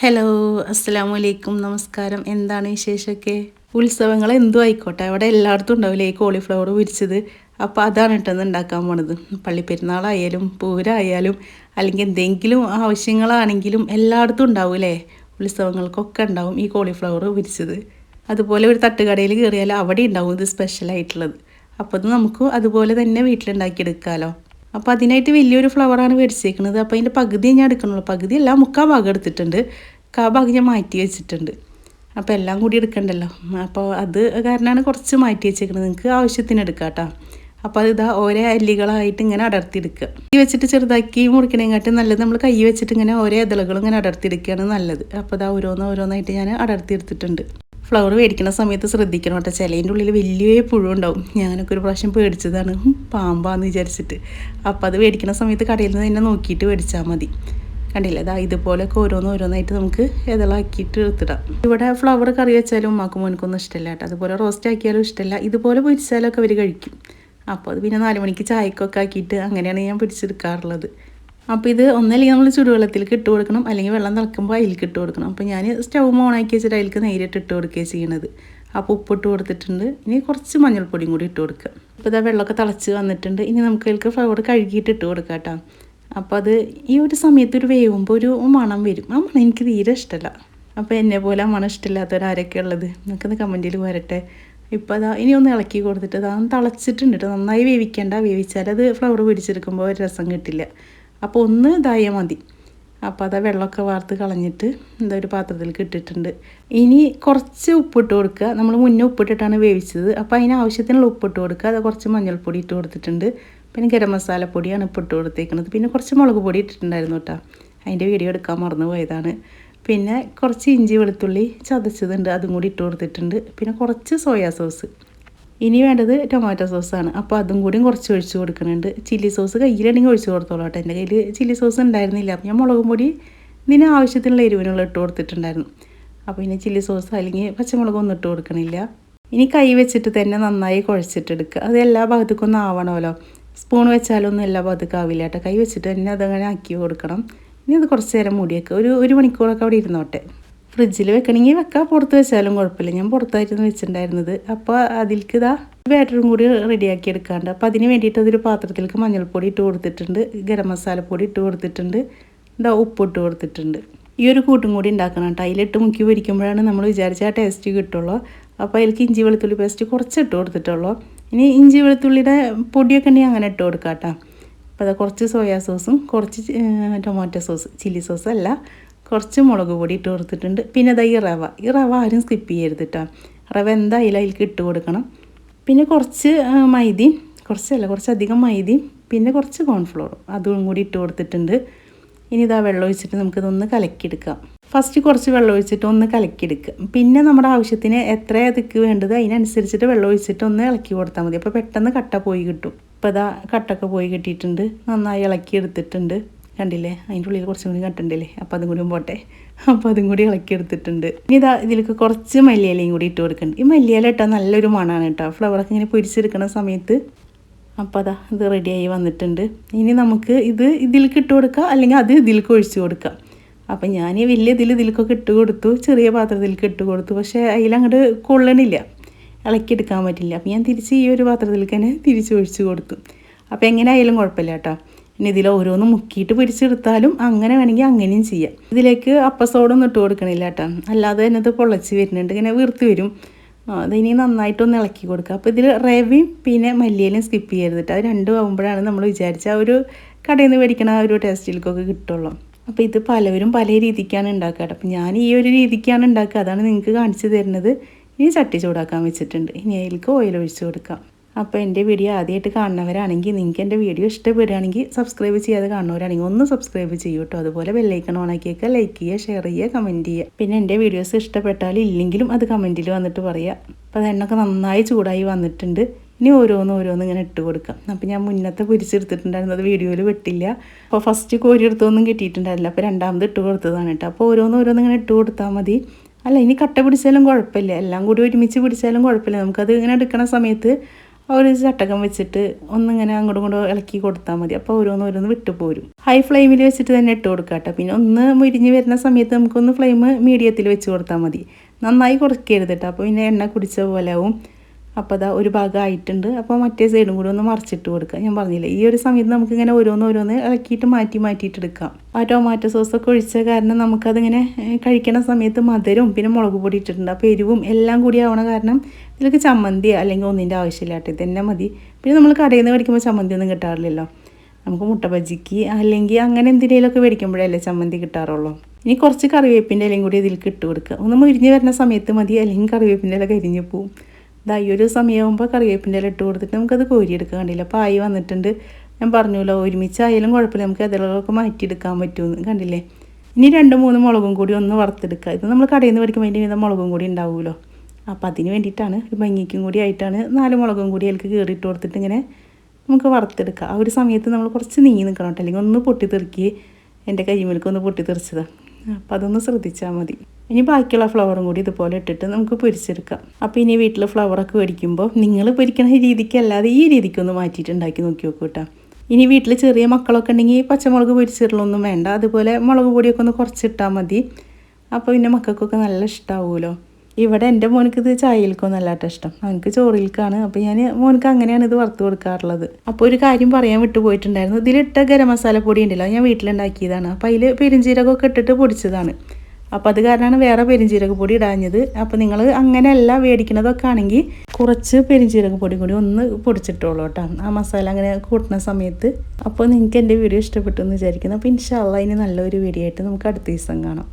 Hello അസ്സാം വലൈക്കും നമസ്കാരം. എന്താണ് വിശേഷമൊക്കെ? ഉത്സവങ്ങൾ എന്തും ആയിക്കോട്ടെ. അവിടെ എല്ലായിടത്തും ഉണ്ടാവില്ലേ ഈ കോളിഫ്ലവർ വിരിച്ചത്? അപ്പോൾ അതാണ് ഇട്ടെന്ന് ഉണ്ടാക്കാൻ പോണത്. പള്ളിപ്പെരുന്നാളായാലും പൂരായാലും അല്ലെങ്കിൽ എന്തെങ്കിലും ആവശ്യങ്ങളാണെങ്കിലും എല്ലായിടത്തും ഉണ്ടാവില്ലേ ഉത്സവങ്ങൾക്കൊക്കെ ഉണ്ടാവും ഈ കോളിഫ്ലവർ വിരിച്ചത്. അതുപോലെ ഒരു തട്ടുകടയിൽ കയറിയാൽ അവിടെ ഉണ്ടാവും ഇത് സ്പെഷ്യലായിട്ടുള്ളത് അപ്പോൾ അത് നമുക്ക് അതുപോലെ തന്നെ വീട്ടിലുണ്ടാക്കിയെടുക്കാമല്ലോ അപ്പോൾ അതിനായിട്ട് വലിയൊരു ഫ്ലവറാണ് മേടിച്ചേക്കുന്നത് അപ്പോൾ അതിന്റെ പകുതി ഞാൻ എടുക്കണുള്ളൂ പകുതി അല്ല മുക്കാൽ ഭാഗം എടുത്തിട്ടുണ്ട്. കാ ഭാഗം ഞാൻ മാറ്റി വെച്ചിട്ടുണ്ട്. അപ്പോൾ എല്ലാം കൂടി എടുക്കണ്ടല്ലോ. അപ്പോൾ അത് കാരണമാണ് കുറച്ച് മാറ്റി വെച്ചേക്കുന്നത് നിങ്ങൾക്ക് ആവശ്യത്തിന് എടുക്കാം കേട്ടോ അപ്പോൾ അത് ഇതാ ഓരോ അല്ലികളായിട്ട് ഇങ്ങനെ അടർത്തിയെടുക്കുക. കൈ വെച്ചിട്ട് ചെറുതാക്കി മുറിക്കണേങ്കാട്ടും നല്ലത് നമ്മൾ കൈ വെച്ചിട്ട് ഇങ്ങനെ ഓരോ ഇതളുകളും ഇങ്ങനെ അടർത്തിയെടുക്കുകയാണ് നല്ലത്. അപ്പോൾ ഇതാ ഓരോന്ന് ഓരോന്നായിട്ട് ഞാൻ അടർത്തിയെടുത്തിട്ടുണ്ട്. ഫ്ലവർ മേടിക്കുന്ന സമയത്ത് ശ്രദ്ധിക്കണം കേട്ടോ. ചിലേന്റെ ഉള്ളിൽ വലിയ പുഴുണ്ടാവും ഞാനൊക്കെ ഒരു പ്രാവശ്യം പേടിച്ചതാണ്. പാമ്പാന്ന് വിചാരിച്ചിട്ട്. അപ്പോൾ അത് മേടിക്കുന്ന സമയത്ത് കടയിൽ നിന്ന് തന്നെ നോക്കിയിട്ട് മേടിച്ചാൽ മതി. കണ്ടില്ല? അതാ ഇതുപോലെയൊക്കെ ഓരോന്ന് ഓരോന്നായിട്ട് നമുക്ക് ഇതളാക്കിയിട്ട് എടുത്തിടാം. ഇവിടെ ഫ്ലവർ കറി വെച്ചാലും ഉമ്മാക്കും മോനക്കൊന്നും ഇഷ്ടമല്ല കേട്ടോ. അതുപോലെ റോസ്റ്റ് ആക്കിയാലും ഇഷ്ടമല്ല ഇതുപോലെ പൊരിച്ചാലൊക്കെ അവർ കഴിക്കും. അപ്പോൾ അത് പിന്നെ നാല് മണിക്ക് ചായക്കൊക്കെ ആക്കിയിട്ട് അങ്ങനെയാണ് ഞാൻ പിടിച്ചെടുക്കാറുള്ളത് അപ്പോൾ ഇത് ഒന്നല്ലെങ്കിൽ നമ്മൾ ചുടുവെള്ളത്തിലേക്ക് ഇട്ട് കൊടുക്കണം. അല്ലെങ്കിൽ വെള്ളം തിളക്കുമ്പോൾ അതിലേക്ക് ഇട്ട് കൊടുക്കണം. അപ്പോൾ ഞാൻ സ്റ്റൗ ഓണാക്കി വെച്ചിട്ട് അതിലേക്ക് നേരിട്ട് ഇട്ട് കൊടുക്കുകയാണ് ചെയ്യണത്. അപ്പോൾ ഉപ്പിട്ട് കൊടുത്തിട്ടുണ്ട്. ഇനി കുറച്ച് മഞ്ഞൾപ്പൊടിയും കൂടി ഇട്ട് കൊടുക്കുക. അപ്പോൾ ഇതാ വെള്ളമൊക്കെ തിളച്ച് വന്നിട്ടുണ്ട്. ഇനി നമുക്ക് അതിലേക്ക് ഫ്ലവർ കഴുകിയിട്ട് ഇട്ട് കൊടുക്കാം കേട്ടോ. അപ്പോൾ അത് ഈ ഒരു സമയത്ത് ഒരു വേവുമ്പോൾ ഒരു മണം വരും. ആ മണം എനിക്ക് തീരെ ഇഷ്ടമല്ല അപ്പോൾ എന്നെ പോലെ ആ മണം ഇഷ്ടമില്ലാത്തവരാരൊക്കെ ഉള്ളത്? നിങ്ങൾക്കൊന്ന് കമന്റിൽ വരട്ടെ. ഇപ്പോൾ അതാ ഇനി ഒന്ന് ഇളക്കി കൊടുത്തിട്ട് അതാ തിളച്ചിട്ടുണ്ട് കേട്ടോ. നന്നായി വേവിക്കേണ്ട. വേവിച്ചാൽ അത് ഫ്ലവർ പിടിച്ചെടുക്കുമ്പോൾ ഒരു രസം കിട്ടില്ല. അപ്പോൾ ഒന്ന് ഇതായാൽ മതി. അപ്പോൾ അതാ വെള്ളമൊക്കെ വാർത്ത് കളഞ്ഞിട്ട് എന്താ ഒരു പാത്രത്തിലേക്ക് ഇട്ടിട്ടുണ്ട്. ഇനി കുറച്ച് ഉപ്പിട്ട് കൊടുക്കുക. നമ്മൾ മുന്നേ ഉപ്പിട്ടിട്ടാണ് വേവിച്ചത്. അപ്പോൾ അതിന് ആവശ്യത്തിനുള്ള ഉപ്പിട്ട് കൊടുക്കുക. അത് കുറച്ച് മഞ്ഞൾപ്പൊടി ഇട്ട് കൊടുത്തിട്ടുണ്ട്. പിന്നെ ഗരം മസാലപ്പൊടിയാണ് ഇപ്പോൾ ഇട്ട് കൊടുത്തേക്കുന്നത് പിന്നെ കുറച്ച് മുളക് പൊടി ഇട്ടിട്ടുണ്ടായിരുന്നു കേട്ടോ. അതിന്റെ വീഡിയോ എടുക്കാൻ മറന്നു പോയതാണ്. പിന്നെ കുറച്ച് ഇഞ്ചി വെളുത്തുള്ളി ചതച്ചതുണ്ട്. അതും കൂടി ഇട്ട് കൊടുത്തിട്ടുണ്ട്. പിന്നെ കുറച്ച് സോയാ സോസ്. ഇനി വേണ്ടത് ടൊമാറ്റോ സോസാണ് അപ്പോൾ അതും കൂടിയും കുറച്ച് ഒഴിച്ച് കൊടുക്കുന്നുണ്ട്. ചില്ലി സോസ് കയ്യിലുണ്ടെങ്കിൽ ഒഴിച്ച് കൊടുത്തോളൂ കേട്ടോ. എന്റെ കയ്യിൽ ചില്ലി സോസ് ഉണ്ടായിരുന്നില്ല അപ്പോൾ ഞാൻ മുളകും പൊടി ഇതിന് ആവശ്യത്തിനുള്ള എരിവിനുള്ള ഇട്ട് കൊടുത്തിട്ടുണ്ടായിരുന്നു. അപ്പോൾ ഇനി ചില്ലി സോസ് അല്ലെങ്കിൽ പച്ചമുളകൊന്നും ഇട്ട് കൊടുക്കണില്ല. ഇനി കൈ വെച്ചിട്ട് തന്നെ നന്നായി കുഴച്ചിട്ടെടുക്കുക. അത് എല്ലാ ഭാഗത്തേക്കൊന്നും ആവണമല്ലോ. സ്പൂൺ വെച്ചാലൊന്നും എല്ലാ ഭാഗത്തേക്കും ആവില്ല കേട്ടോ. കൈ വെച്ചിട്ട് തന്നെ അതങ്ങനെ ആക്കി കൊടുക്കണം. ഇനി അത് കുറച്ച് നേരം മൂടിയേക്കുക ഒരു ഒരു മണിക്കൂറൊക്കെ അവിടെ ഇരുന്നോട്ടെ. ഫ്രിഡ്ജിൽ വെക്കണമെങ്കിൽ വെക്കാം. പുറത്ത് വെച്ചാലും കുഴപ്പമില്ല. ഞാൻ പുറത്തായിരുന്നു വെച്ചിട്ടുണ്ടായിരുന്നത്. അപ്പോൾ അതിൽക്ക് ഇതാ ബാറ്ററും കൂടി റെഡിയാക്കി എടുക്കാണ്ട്. അപ്പോൾ അതിന് വേണ്ടിയിട്ട് അതൊരു പാത്രത്തിലേക്ക് മഞ്ഞൾപ്പൊടി ഇട്ട് കൊടുത്തിട്ടുണ്ട്. ഗരം മസാലപ്പൊടി ഇട്ട് കൊടുത്തിട്ടുണ്ട്. ഇതാ ഉപ്പിട്ട് കൊടുത്തിട്ടുണ്ട്. ഈ ഒരു കൂട്ടും കൂടി ഉണ്ടാക്കണം കേട്ടോ. അതിലിട്ട് മുക്കി പൊരിക്കുമ്പോഴാണ് നമ്മൾ വിചാരിച്ച ആ ടേസ്റ്റ് കിട്ടുള്ളൂ. അപ്പോൾ അതിലേക്ക് ഇഞ്ചി വെളുത്തുള്ളി പേസ്റ്റ് കുറച്ച് ഇട്ട് കൊടുത്തിട്ടുള്ളൂ. ഇനി ഇഞ്ചി വെളുത്തുള്ളിയുടെ പൊടിയൊക്കെ ഉണ്ടെങ്കിൽ അങ്ങനെ ഇട്ട് കൊടുക്കാം കേട്ടോ അപ്പോൾ അത് കുറച്ച് സോയാ സോസും കുറച്ച് ടൊമാറ്റോ സോസ് ചില്ലി സോസ് അല്ല. കുറച്ച് മുളക് പൊടി ഇട്ട് കൊടുത്തിട്ടുണ്ട്. പിന്നെ അതാ ഈ റവ. ഈ റവ ആരും സ്കിപ്പ് ചെയ്യരുത് കേട്ടോ റവ എന്തായാലും അതിലേക്ക് ഇട്ട് കൊടുക്കണം. പിന്നെ കുറച്ച് മൈദി കുറച്ചല്ല കുറച്ചധികം മൈദയും പിന്നെ കുറച്ച് കോൺഫ്ലോറും അതും കൂടി ഇട്ട് കൊടുത്തിട്ടുണ്ട്. ഇനി ഇതാ വെള്ളം ഒഴിച്ചിട്ട് നമുക്കിതൊന്ന് കലക്കിയെടുക്കാം. ഫസ്റ്റ് കുറച്ച് വെള്ളം ഒഴിച്ചിട്ട് ഒന്ന് കലക്കിയെടുക്കുക. പിന്നെ നമ്മുടെ ആവശ്യത്തിന് എത്ര അതിക്ക് വേണ്ടത് അതിനനുസരിച്ചിട്ട് വെള്ളം ഒഴിച്ചിട്ട് ഒന്ന് ഇളക്കി കൊടുത്താൽ മതി. അപ്പോൾ പെട്ടെന്ന് കട്ട പോയി കിട്ടും. ഇപ്പോൾ ഇതാ കട്ടൊക്കെ പോയി കിട്ടിയിട്ടുണ്ട്. നന്നായി ഇളക്കി എടുത്തിട്ടുണ്ട്. കണ്ടില്ലേ? അതിന്റെ ഉള്ളിൽ കുറച്ചും കൂടി കട്ടുണ്ടല്ലേ അപ്പോൾ അതും കൂടി പോട്ടെ. അപ്പോൾ അതും കൂടി ഇളക്കി എടുത്തിട്ടുണ്ട്. ഇനി ഇതാ ഇതിലേക്ക് കുറച്ച് മല്ലിയിലയും കൂടി ഇട്ട് കൊടുക്കുന്നുണ്ട് ഈ മല്ലിയില ഇട്ടാൽ നല്ലൊരു മണമാണ് കേട്ടോ. ഫ്ലവറൊക്കെ ഇങ്ങനെ പൊരിച്ചെടുക്കുന്ന സമയത്ത്. അപ്പോൾ അതാ ഇത് റെഡിയായി വന്നിട്ടുണ്ട്. ഇനി നമുക്ക് ഇത് ഇതിലേക്ക് ഇട്ട് കൊടുക്കുക അല്ലെങ്കിൽ അത് ഇതിലേക്ക് ഒഴിച്ച് കൊടുക്കാം. അപ്പം ഞാൻ ഈ വലിയ ഇതിൽ ഇതിലേക്കൊക്കെ ഇട്ട് കൊടുത്തു. ചെറിയ പാത്രത്തിലേക്ക് ഇട്ട് കൊടുത്തു. പക്ഷേ അതിലങ്ങോട്ട് കൊള്ളണില്ല. ഇളക്കിയെടുക്കാൻ പറ്റില്ല. അപ്പം ഞാൻ തിരിച്ച് ഈ ഒരു പാത്രത്തിലേക്ക് തന്നെ തിരിച്ച് ഒഴിച്ച് കൊടുത്തു. അപ്പോൾ എങ്ങനെ ആയാലും കുഴപ്പമില്ല കേട്ടോ. ഇനി ഇതിൽ ഓരോന്ന് മുക്കിയിട്ട് പിടിച്ചെടുത്താലും അങ്ങനെ വേണമെങ്കിൽ അങ്ങനെയും ചെയ്യാം. ഇതിലേക്ക് അപ്പസോഡൊന്നും ഇട്ട് കൊടുക്കണില്ല കേട്ടോ. അല്ലാതെ തന്നെ ഇത് പൊള്ളച്ച് വരുന്നുണ്ട്. ഇങ്ങനെ വീർത്ത് വരും. അതിനി നന്നായിട്ടൊന്ന് ഇളക്കി കൊടുക്കുക. അപ്പോൾ ഇതിൽ റവയും പിന്നെ മല്ലിയിലും സ്കിപ്പ് ചെയ്യരുത് അത് രണ്ടും ആകുമ്പോഴാണ് നമ്മൾ വിചാരിച്ച ആ ഒരു കടയിൽ നിന്ന് മേടിക്കണ ആ ഒരു ടേസ്റ്റിലേക്കൊക്കെ കിട്ടുള്ളൂ. അപ്പോൾ ഇത് പലവരും പല രീതിക്കാണ് ഉണ്ടാക്കുക കേട്ടോ. അപ്പോൾ ഞാൻ ഈ ഒരു രീതിക്കാണ് ഉണ്ടാക്കുക. അതാണ് നിങ്ങൾക്ക് കാണിച്ചു തരുന്നത്. ഇനി ചട്ടി ചൂടാക്കാൻ വെച്ചിട്ടുണ്ട്. ഇനി അതിലേക്ക് ഓയിൽ ഒഴിച്ച് കൊടുക്കാം. അപ്പോൾ എന്റെ വീഡിയോ ആദ്യമായിട്ട് കാണുന്നവരാണെങ്കിൽ നിങ്ങൾക്ക് എന്റെ വീഡിയോ ഇഷ്ടപ്പെടുകയാണെങ്കിൽ സബ്സ്ക്രൈബ് ചെയ്യാതെ കാണുന്നവരാണെങ്കിൽ ഒന്ന് സബ്സ്ക്രൈബ് ചെയ്യൂ കേട്ടോ അതുപോലെ ബെല്ലൈക്കൺ ഓണാക്കിയൊക്കെ ലൈക്ക് ചെയ്യുക ഷെയർ ചെയ്യുക കമന്റ് ചെയ്യുക. പിന്നെ എന്റെ വീഡിയോസ് ഇഷ്ടപ്പെട്ടാൽ ഇല്ലെങ്കിലും അത് കമന്റിൽ വന്നിട്ട് പറയുക അപ്പോൾ അത് എണ്ണൊക്കെ നന്നായി ചൂടായി വന്നിട്ടുണ്ട്. ഇനി ഓരോന്ന് ഓരോന്ന് ഇങ്ങനെ ഇട്ട് കൊടുക്കാം. അപ്പോൾ ഞാൻ മുന്നത്തെ പൊരിച്ചെടുത്തിട്ടുണ്ടായിരുന്നു. വീഡിയോയിൽ വെട്ടില്ല. അപ്പോൾ ഫസ്റ്റ് കോരി എടുത്തൊന്നും കിട്ടിയിട്ടുണ്ടായിരുന്നില്ല. അപ്പോൾ രണ്ടാമത് ഇട്ട് കൊടുത്തതാണ് കേട്ടോ അപ്പോൾ ഓരോന്ന് ഓരോന്ന് ഇങ്ങനെ ഇട്ട് കൊടുത്താൽ മതി. അല്ല ഇനി കട്ട പിടിച്ചാലും കുഴപ്പമില്ല. എല്ലാം കൂടി ഒരുമിച്ച് പിടിച്ചാലും കുഴപ്പമില്ല. നമുക്കത് ഇങ്ങനെ എടുക്കണ സമയത്ത് ഒരു ചട്ടകം വെച്ചിട്ട് ഒന്നിങ്ങനെ അങ്ങോട്ടും ഇങ്ങോട്ടും ഇളക്കി കൊടുത്താൽ മതി. അപ്പോൾ ഓരോന്ന് ഓരോന്ന് വിട്ടു പോരും. ഹൈ ഫ്ലെയിമിൽ വെച്ചിട്ട് തന്നെ ഇട്ട് കൊടുക്കുക കേട്ടോ. പിന്നെ ഒന്ന് മുരിഞ്ഞ് വരുന്ന സമയത്ത് നമുക്കൊന്ന് ഫ്ലെയിം മീഡിയത്തിൽ വെച്ച് കൊടുത്താൽ മതി. നന്നായി കുറയ്ക്കരുത് കേട്ടോ. അപ്പോൾ പിന്നെ എണ്ണ കുടിച്ച പോലെ ആവും. അപ്പോൾ അതാ ഒരു ഭാഗം ആയിട്ടുണ്ട് അപ്പോൾ മറ്റേ സൈഡും കൂടി ഒന്ന് മറിച്ചിട്ട് കൊടുക്കുക ഞാൻ പറഞ്ഞില്ലേ ഈ ഒരു സമയത്ത് നമുക്കിങ്ങനെ ഓരോന്ന് ഓരോന്ന് ഇളക്കിയിട്ട് മാറ്റി മാറ്റിയിട്ട് എടുക്കാം. ആ ടൊമാറ്റോ സോസൊക്കെ ഒഴിച്ച കാരണം നമുക്കതിങ്ങനെ കഴിക്കണ സമയത്ത് മധുരവും പിന്നെ മുളക് പൊടി ഇട്ടിട്ടുണ്ട്. അപ്പോൾ എരിവും എല്ലാം കൂടി ആവണ കാരണം ഇതിലേക്ക് ചമ്മന്തി അല്ലെങ്കിൽ ഒന്നിന്റെ ആവശ്യമില്ല കേട്ടോ. ഇത് തന്നെ മതി. പിന്നെ നമ്മൾ കടയിൽ നിന്ന് മേടിക്കുമ്പോൾ ചമ്മന്തി ഒന്നും കിട്ടാറില്ലല്ലോ. നമുക്ക് മുട്ട ബജിക്ക് അല്ലെങ്കിൽ അങ്ങനെ എന്തിനേലൊക്കെ മേടിക്കുമ്പോഴല്ലേ ചമ്മന്തി കിട്ടാറുള്ളൂ. ഇനി കുറച്ച് കറിവേപ്പിന്റെ ഇലയും കൂടി ഇതിലേക്ക് ഇട്ട് കൊടുക്കുക. ഒന്ന് മുരിഞ്ഞ് വരുന്ന സമയത്ത് മതി. അല്ലെങ്കിൽ കറിവേപ്പിന്റെ ഇല കരിഞ്ഞ് പോവും. ഇതാ ഈ ഒരു സമയമാകുമ്പോൾ കറിവേപ്പിന്റെ ഇല ഇട്ട് കൊടുത്തിട്ട് നമുക്കത് കോരിയെടുക്കാൻ കണ്ടില്ല. അപ്പോൾ ആയി വന്നിട്ടുണ്ട്. ഞാൻ പറഞ്ഞല്ലോ ഒരുമിച്ചായാലും കുഴപ്പമില്ല. നമുക്ക് അതിലൊക്കെ മാറ്റിയെടുക്കാൻ പറ്റുമെന്ന് കണ്ടില്ലേ? ഇനി രണ്ട് മൂന്ന് മുളകും കൂടി ഒന്ന് വറുത്തെടുക്കുക. ഇത് നമ്മൾ കടയിൽ നിന്ന് പഠിക്കുമ്പോൾ അതിന്റെ വീതം മുളകും കൂടി ഉണ്ടാവുമല്ലോ. അപ്പോൾ അതിന് വേണ്ടിയിട്ടാണ് ഒരു ഭംഗിക്കും കൂടി ആയിട്ടാണ് നാല് മുളകും കൂടി അതിലേക്ക് കയറിയിട്ട് കൊടുത്തിട്ട് ഇങ്ങനെ നമുക്ക് വറുത്തെടുക്കുക. ആ ഒരു സമയത്ത് നമ്മൾ കുറച്ച് നീങ്ങി നിൽക്കണം കേട്ടോ. അല്ലെങ്കിൽ ഒന്ന് പൊട്ടിത്തെറുക്കി. എന്റെ കൈമേൽക്കൊന്ന് പൊട്ടിത്തെറിച്ചതാണ് അപ്പോൾ അതൊന്ന് ശ്രദ്ധിച്ചാൽ മതി. ഇനി ബാക്കിയുള്ള ഫ്ലവറും കൂടി ഇതുപോലെ ഇട്ടിട്ട് നമുക്ക് പൊരിച്ചെടുക്കാം. അപ്പോൾ ഇനി വീട്ടിൽ ഫ്ലവറൊക്കെ മേടിക്കുമ്പോൾ നിങ്ങൾ പൊരിക്കുന്ന രീതിക്കല്ലാതെ ഈ രീതിക്കൊന്ന് മാറ്റിയിട്ട് ഉണ്ടാക്കി നോക്കി നോക്കൂ കേട്ടോ. ഇനി വീട്ടിൽ ചെറിയ മക്കളൊക്കെ ഉണ്ടെങ്കിൽ പച്ചമുളക് പൊരിച്ചിട്ടുള്ളൊന്നും വേണ്ട. അതുപോലെ മുളക് പൊടിയൊക്കെ ഒന്ന് കുറച്ചിട്ടാൽ മതി. അപ്പോൾ പിന്നെ മക്കൾക്കൊക്കെ നല്ല ഇഷ്ടമാവുമല്ലോ ഇവിടെ എന്റെ മോനക്ക് ഇത് ചായയിലേക്കൊന്നും അല്ലാട്ടോ ഇഷ്ടം. അവനക്ക് ചോറിൽക്കാണ്. അപ്പോൾ ഞാൻ മോനക്ക് അങ്ങനെയാണ് ഇത് വറുത്ത് കൊടുക്കാറുള്ളത്. അപ്പോൾ ഒരു കാര്യം പറയാൻ വിട്ടു പോയിട്ടുണ്ടായിരുന്നു. ഇതിലിട്ട ഗരം മസാല പൊടി ഉണ്ടല്ലോ ഞാൻ വീട്ടിലുണ്ടാക്കിയതാണ്. അപ്പോൾ അതിൽ പെരിഞ്ചീരകമൊക്കെ ഇട്ടിട്ട് പൊടിച്ചതാണ്. അപ്പോൾ അത് കാരണമാണ് വേറെ പെരിഞ്ചീരക പൊടി ഇടാഞ്ഞത്. അപ്പോൾ നിങ്ങൾ അങ്ങനെയല്ല മേടിക്കണതൊക്കെ ആണെങ്കിൽ കുറച്ച് പെരിഞ്ചീരക പൊടി കൂടി ഒന്ന് പൊടിച്ചിട്ടോളൂ കേട്ടോ. ആ മസാല അങ്ങനെ കൂട്ടുന്ന സമയത്ത്. അപ്പോൾ നിങ്ങൾക്ക് എന്റെ വീഡിയോ ഇഷ്ടപ്പെട്ടു എന്ന് വിചാരിക്കുന്നു. അപ്പോൾ ഇൻഷാല്ല ഇനി നല്ലൊരു വീഡിയോ ആയിട്ട് നമുക്ക് അടുത്ത ദിവസം കാണാം.